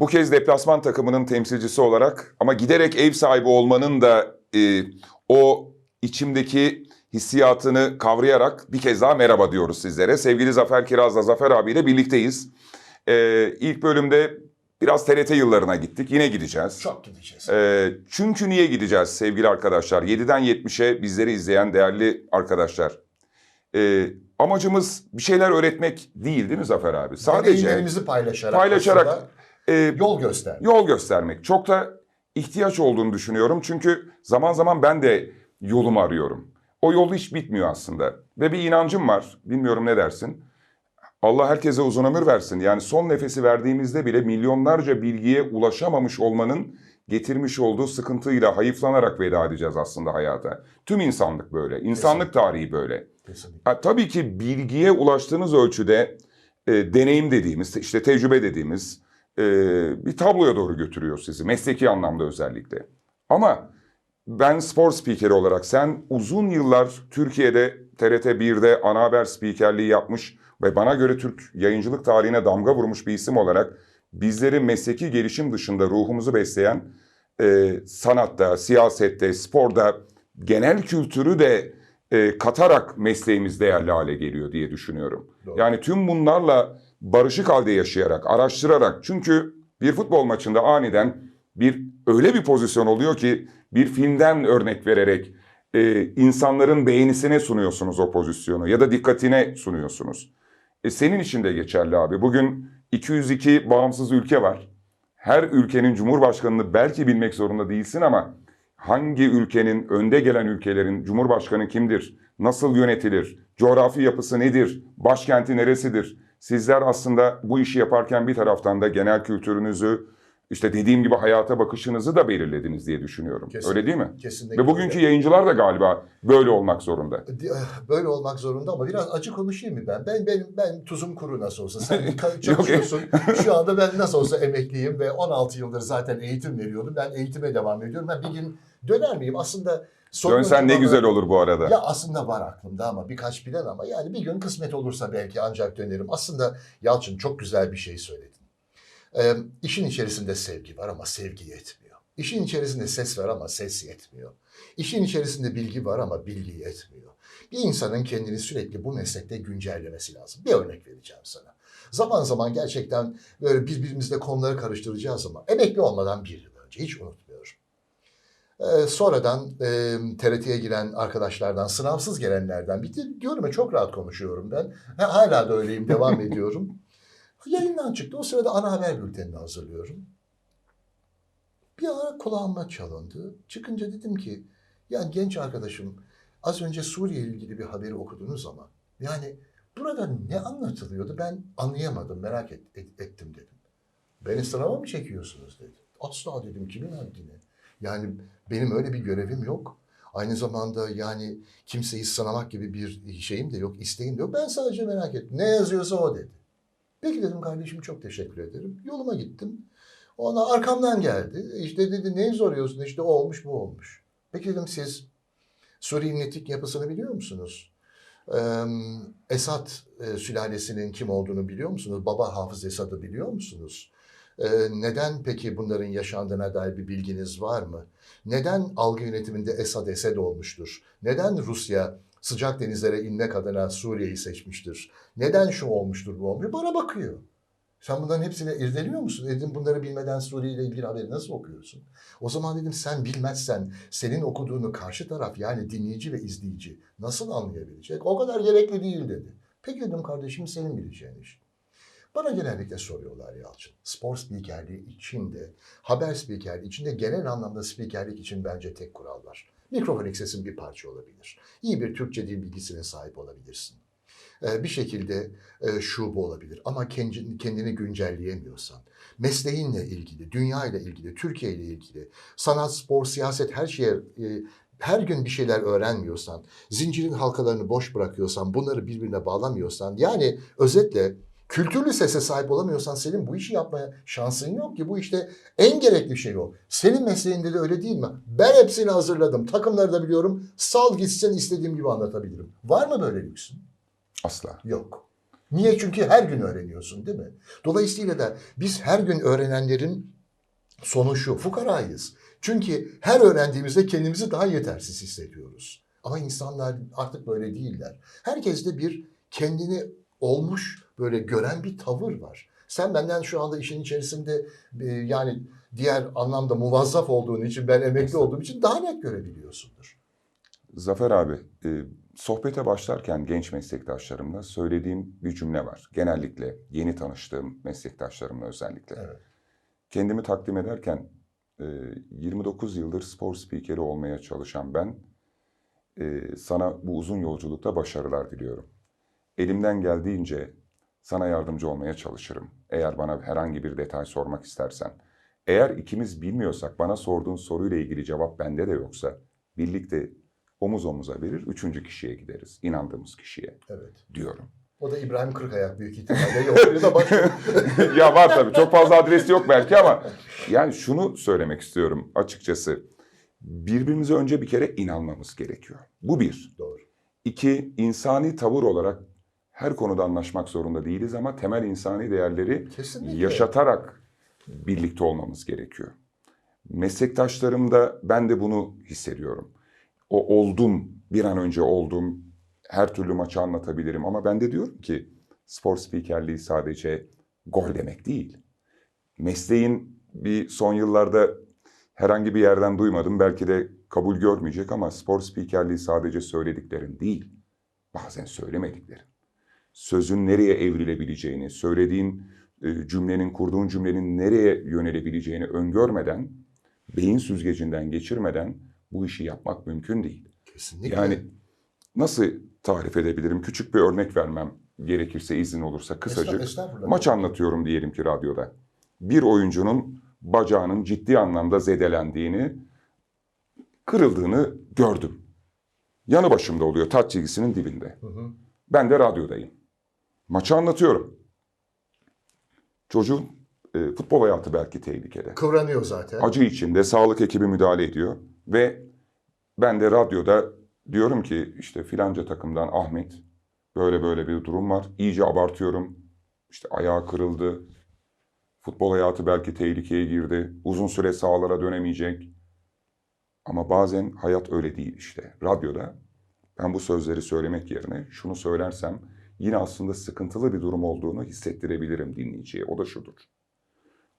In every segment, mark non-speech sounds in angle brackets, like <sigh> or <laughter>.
Bu kez deplasman takımının temsilcisi olarak ama giderek ev sahibi olmanın da e, o içimdeki hissiyatını kavrayarak bir kez daha merhaba diyoruz sizlere. Sevgili Zafer Kiraz'la Zafer abiyle birlikteyiz. E, ilk bölümde biraz TRT yıllarına gittik. Yine gideceğiz. Çok gideceğiz. E, çünkü niye gideceğiz sevgili arkadaşlar? 7'den 70'e bizleri izleyen değerli arkadaşlar. E, amacımız bir şeyler öğretmek değil değil mi Zafer abi? Sadece Deneyimlerimizi paylaşarak, paylaşarak aslında e, yol göster. yol göstermek. Çok da ihtiyaç olduğunu düşünüyorum. Çünkü zaman zaman ben de yolumu arıyorum. O yol hiç bitmiyor aslında. Ve bir inancım var. Bilmiyorum ne dersin? Allah herkese uzun ömür versin. Yani son nefesi verdiğimizde bile milyonlarca bilgiye ulaşamamış olmanın getirmiş olduğu sıkıntıyla hayıflanarak veda edeceğiz aslında hayata. Tüm insanlık böyle. İnsanlık tarihi böyle. Kesinlikle. Ha, tabii ki bilgiye ulaştığınız ölçüde e, deneyim dediğimiz, işte tecrübe dediğimiz e, bir tabloya doğru götürüyor sizi. Mesleki anlamda özellikle. Ama ben spor spikeri olarak sen uzun yıllar Türkiye'de TRT 1'de ana haber spikerliği yapmış ve bana göre Türk yayıncılık tarihine damga vurmuş bir isim olarak bizleri mesleki gelişim dışında ruhumuzu besleyen e, sanatta, siyasette, sporda genel kültürü de e, katarak mesleğimiz değerli hale geliyor diye düşünüyorum. Doğru. Yani tüm bunlarla barışık halde yaşayarak, araştırarak çünkü bir futbol maçında aniden bir öyle bir pozisyon oluyor ki bir filmden örnek vererek e, insanların beğenisine sunuyorsunuz o pozisyonu ya da dikkatine sunuyorsunuz. E, senin için de geçerli abi. Bugün 202 bağımsız ülke var. Her ülkenin cumhurbaşkanını belki bilmek zorunda değilsin ama hangi ülkenin, önde gelen ülkelerin cumhurbaşkanı kimdir? Nasıl yönetilir? Coğrafi yapısı nedir? Başkenti neresidir? Sizler aslında bu işi yaparken bir taraftan da genel kültürünüzü, işte dediğim gibi hayata bakışınızı da belirlediniz diye düşünüyorum. Kesinlikle. Öyle değil mi? Kesinlikle. Ve bugünkü öyle. yayıncılar da galiba böyle olmak zorunda. Böyle olmak zorunda ama biraz acı konuşayım mı ben? Ben ben ben tuzum kuru nasıl olsa. Sen <laughs> çalışıyorsun. <laughs> Şu anda ben nasıl olsa emekliyim ve 16 yıldır zaten eğitim veriyordum. Ben eğitime devam ediyorum. Ben bir gün döner miyim? Aslında sorun Dönsen ne güzel olur bu arada. Ya aslında var aklımda ama birkaç plan ama yani bir gün kısmet olursa belki ancak dönerim. Aslında Yalçın çok güzel bir şey söyledin. Ee, işin içerisinde sevgi var ama sevgi yetmiyor. İşin içerisinde ses var ama ses yetmiyor. İşin içerisinde bilgi var ama bilgi yetmiyor. Bir insanın kendini sürekli bu meslekte güncellemesi lazım. Bir örnek vereceğim sana. Zaman zaman gerçekten böyle birbirimizle konuları karıştıracağız ama emekli olmadan bir yıl önce hiç unutmuyorum. Ee, sonradan e, TRT'ye giren arkadaşlardan, sınavsız gelenlerden bir diyorum ya çok rahat konuşuyorum ben. Ha, hala da öyleyim, devam <laughs> ediyorum. Yayından çıktı. O sırada ana haber bültenini hazırlıyorum. Bir ara kulağıma çalındı. Çıkınca dedim ki, ya genç arkadaşım az önce Suriye ile ilgili bir haberi okudunuz ama yani burada ne anlatılıyordu ben anlayamadım, merak et- et- ettim dedim. Beni sınava mı çekiyorsunuz dedi. Asla dedim kimin haddine. Yani benim öyle bir görevim yok. Aynı zamanda yani kimseyi sınamak gibi bir şeyim de yok, isteğim de yok. Ben sadece merak ettim. Ne yazıyorsa o dedi. Peki dedim kardeşim çok teşekkür ederim. Yoluma gittim. Ona arkamdan geldi. İşte dedi ne soruyorsun? İşte o olmuş bu olmuş. Peki dedim siz Suriye'nin etnik yapısını biliyor musunuz? Ee, Esad e, sülalesinin kim olduğunu biliyor musunuz? Baba Hafız Esad'ı biliyor musunuz? Ee, neden peki bunların yaşandığına dair bir bilginiz var mı? Neden algı yönetiminde Esad Esed olmuştur? Neden Rusya sıcak denizlere inmek adına Suriye'yi seçmiştir? Neden şu olmuştur bu olmuyor? Bana bakıyor. Sen bunların hepsini irdeliyor musun? Dedim bunları bilmeden Suriye ile ilgili haberi nasıl okuyorsun? O zaman dedim sen bilmezsen senin okuduğunu karşı taraf yani dinleyici ve izleyici nasıl anlayabilecek? O kadar gerekli değil dedi. Peki dedim kardeşim senin bileceğin iş. Bana genellikle soruyorlar Yalçın. Spor spikerliği içinde, haber spikerliği içinde genel anlamda spikerlik için bence tek kural var. Mikrofonik sesin bir parça olabilir. İyi bir Türkçe dil bilgisine sahip olabilirsin. Ee, bir şekilde e, şube olabilir ama kendini, güncelleyemiyorsan, mesleğinle ilgili, dünya ile ilgili, Türkiye ile ilgili, sanat, spor, siyaset her şeye e, her gün bir şeyler öğrenmiyorsan, zincirin halkalarını boş bırakıyorsan, bunları birbirine bağlamıyorsan, yani özetle kültürlü sese sahip olamıyorsan senin bu işi yapmaya şansın yok ki. Bu işte en gerekli şey o. Senin mesleğinde de öyle değil mi? Ben hepsini hazırladım. Takımları da biliyorum. Sal gitsen istediğim gibi anlatabilirim. Var mı böyle lüksün? Asla. Yok. Niye? Çünkü her gün öğreniyorsun değil mi? Dolayısıyla da biz her gün öğrenenlerin sonu şu, fukarayız. Çünkü her öğrendiğimizde kendimizi daha yetersiz hissediyoruz. Ama insanlar artık böyle değiller. Herkeste bir kendini olmuş böyle gören bir tavır var. Sen benden şu anda işin içerisinde e, yani diğer anlamda muvazzaf olduğun için ben emekli olduğum için daha net görebiliyorsundur. Zafer abi, e, sohbete başlarken genç meslektaşlarımla söylediğim bir cümle var. Genellikle yeni tanıştığım meslektaşlarımla özellikle. Evet. Kendimi takdim ederken e, 29 yıldır spor spikeri olmaya çalışan ben e, sana bu uzun yolculukta başarılar diliyorum. Elimden geldiğince sana yardımcı olmaya çalışırım. Eğer bana herhangi bir detay sormak istersen. Eğer ikimiz bilmiyorsak bana sorduğun soruyla ilgili cevap bende de yoksa birlikte omuz omuza verir üçüncü kişiye gideriz. inandığımız kişiye Evet. diyorum. O da İbrahim Kırkayak büyük ihtimalle yolluyor da başlıyor. <laughs> ya var tabii çok fazla adresi yok belki ama yani şunu söylemek istiyorum açıkçası. Birbirimize önce bir kere inanmamız gerekiyor. Bu bir. Doğru. İki, insani tavır olarak her konuda anlaşmak zorunda değiliz ama temel insani değerleri Kesinlikle. yaşatarak birlikte olmamız gerekiyor. Meslektaşlarımda ben de bunu hissediyorum. O oldum, bir an önce oldum, her türlü maçı anlatabilirim ama ben de diyorum ki spor spikerliği sadece gol demek değil. Mesleğin bir son yıllarda herhangi bir yerden duymadım belki de kabul görmeyecek ama spor spikerliği sadece söylediklerin değil, bazen söylemediklerin. Sözün nereye evrilebileceğini, söylediğin e, cümlenin, kurduğun cümlenin nereye yönelebileceğini öngörmeden, beyin süzgecinden geçirmeden bu işi yapmak mümkün değil. Kesinlikle. Yani nasıl tarif edebilirim? Küçük bir örnek vermem gerekirse izin olursa kısacık. Estağfurullah. Maç anlatıyorum diyelim ki radyoda. Bir oyuncunun bacağının ciddi anlamda zedelendiğini, kırıldığını gördüm. Yanı başımda oluyor, taç çizgisinin dibinde. Hı hı. Ben de radyodayım. Maçı anlatıyorum. Çocuğun e, futbol hayatı belki tehlikede. Kıvranıyor zaten. Acı içinde sağlık ekibi müdahale ediyor ve ben de radyoda diyorum ki işte filanca takımdan Ahmet böyle böyle bir durum var. İyice abartıyorum. İşte ayağı kırıldı. Futbol hayatı belki tehlikeye girdi. Uzun süre sahalara dönemeyecek. Ama bazen hayat öyle değil işte. Radyoda ben bu sözleri söylemek yerine şunu söylersem yine aslında sıkıntılı bir durum olduğunu hissettirebilirim dinleyiciye. O da şudur.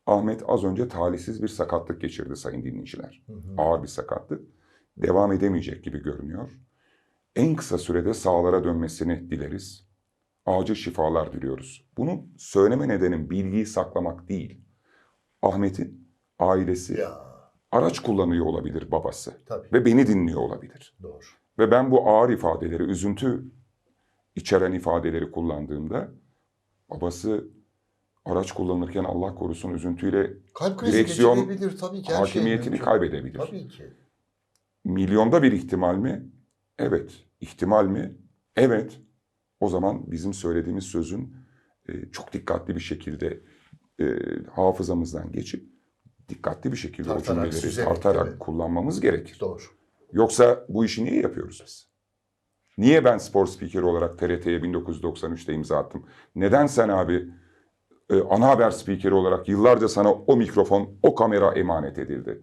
Ahmet az önce talihsiz bir sakatlık geçirdi sayın dinleyiciler. Hı hı. Ağır bir sakatlık. Devam edemeyecek gibi görünüyor. En kısa sürede sahalara dönmesini dileriz. Acil şifalar diliyoruz. Bunu söyleme nedenim bilgiyi saklamak değil. Ahmet'in ailesi Ya araç kullanıyor olabilir babası tabii. ve beni dinliyor olabilir. Doğru. Ve ben bu ağır ifadeleri, üzüntü içeren ifadeleri kullandığımda babası araç kullanırken Allah korusun üzüntüyle Kalp krizi Direksiyon geçirebilir tabii ki. her şey hakimiyetini mümkün. kaybedebilir. Tabii ki. Milyonda bir ihtimal mi? Evet. İhtimal mi? Evet. O zaman bizim söylediğimiz sözün e, çok dikkatli bir şekilde e, hafızamızdan geçip dikkatli bir şekilde Tartarak, o cümleleri süzerek, tartarak kullanmamız gerekir. Doğru. Yoksa bu işi niye yapıyoruz biz? Niye ben spor spikeri olarak TRT'ye 1993'te imza attım? Neden sen abi e, ana haber spikeri olarak yıllarca sana o mikrofon, o kamera emanet edildi?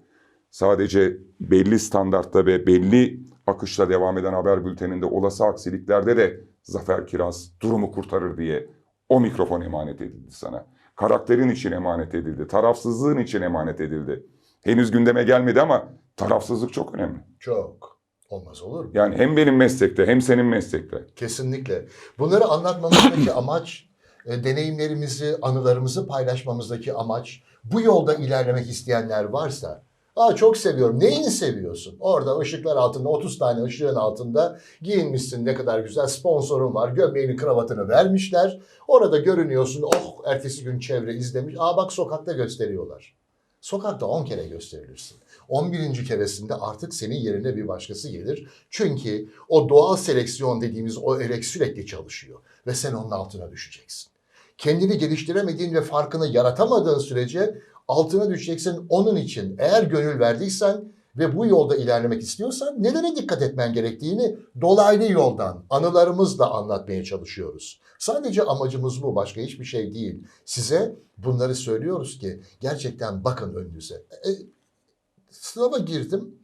Sadece belli standartta ve belli akışla devam eden haber bülteninde olası aksiliklerde de Zafer Kiraz durumu kurtarır diye o mikrofon emanet edildi sana. Karakterin için emanet edildi, tarafsızlığın için emanet edildi. Henüz gündeme gelmedi ama tarafsızlık çok önemli. Çok. Olmaz olur mu? Yani hem benim meslekte hem senin meslekte. Kesinlikle. Bunları anlatmamızdaki <clears throat> amaç, e, deneyimlerimizi, anılarımızı paylaşmamızdaki amaç, bu yolda ilerlemek isteyenler varsa, Aa çok seviyorum. Neyini seviyorsun? Orada ışıklar altında, 30 tane ışığın altında giyinmişsin ne kadar güzel sponsorun var. Gömleğini, kravatını vermişler. Orada görünüyorsun. Oh ertesi gün çevre izlemiş. Aa bak sokakta gösteriyorlar. Sokakta 10 kere gösterilirsin. 11. keresinde artık senin yerine bir başkası gelir. Çünkü o doğal seleksiyon dediğimiz o elek sürekli çalışıyor ve sen onun altına düşeceksin. Kendini geliştiremediğin ve farkını yaratamadığın sürece altına düşeceksin onun için. Eğer gönül verdiysen ve bu yolda ilerlemek istiyorsan nelere dikkat etmen gerektiğini dolaylı yoldan anılarımızla anlatmaya çalışıyoruz. Sadece amacımız bu başka hiçbir şey değil. Size bunları söylüyoruz ki gerçekten bakın önünüze. E, sınava girdim.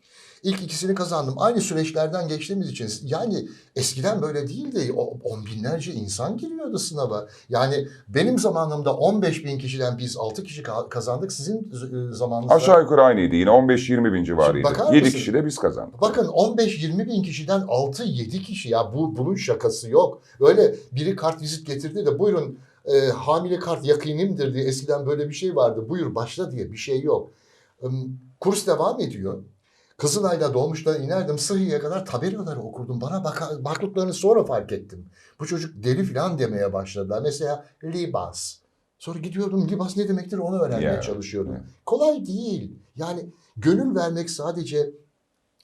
İlk ikisini kazandım. Aynı süreçlerden geçtiğimiz için yani eskiden böyle değildi. O, on binlerce insan giriyordu sınava. Yani benim zamanımda 15 bin kişiden biz 6 kişi ka- kazandık. Sizin e, zamanınızda... Aşağı yukarı aynıydı yine 15-20 bin civarıydı. bakar 7 mısın? kişi de biz kazandık. Bakın 15-20 bin kişiden 6-7 kişi ya bu bunun şakası yok. Öyle biri kart vizit getirdi de buyurun e, hamile kart yakinimdir diye eskiden böyle bir şey vardı. Buyur başla diye bir şey yok. Kurs devam ediyor. Kızılay'da dolmuştan inerdim. Sıhhiye kadar tabelaları okurdum. Bana baka, baktıklarını sonra fark ettim. Bu çocuk deli falan demeye başladılar. Mesela libas. Sonra gidiyordum libas ne demektir onu öğrenmeye Ya, çalışıyordum. evet. Kolay değil. Yani gönül vermek sadece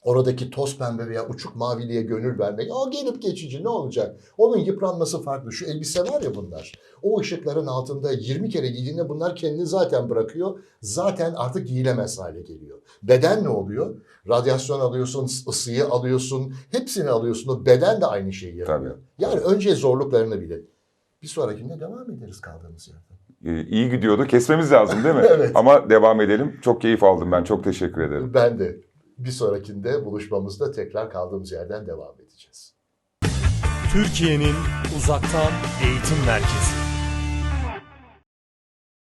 oradaki toz pembe veya uçuk maviliğe gönül vermek. O gelip geçici ne olacak? Onun yıpranması farklı. Şu elbise var ya bunlar. O ışıkların altında 20 kere giydiğinde bunlar kendini zaten bırakıyor. Zaten artık giyilemez hale geliyor. Beden ne oluyor? Radyasyon alıyorsun, ısıyı alıyorsun, hepsini alıyorsun. O beden de aynı şeyi yapıyor. Yani önce zorluklarını bilin. Bir sonrakinde devam ederiz kaldığımız yerden. Ee, iyi gidiyordu. Kesmemiz lazım değil mi? <laughs> Evet. Ama devam edelim. Çok keyif aldım ben. Çok teşekkür ederim. Ben de bir sonrakinde buluşmamızda tekrar kaldığımız yerden devam edeceğiz. Türkiye'nin uzaktan eğitim merkezi.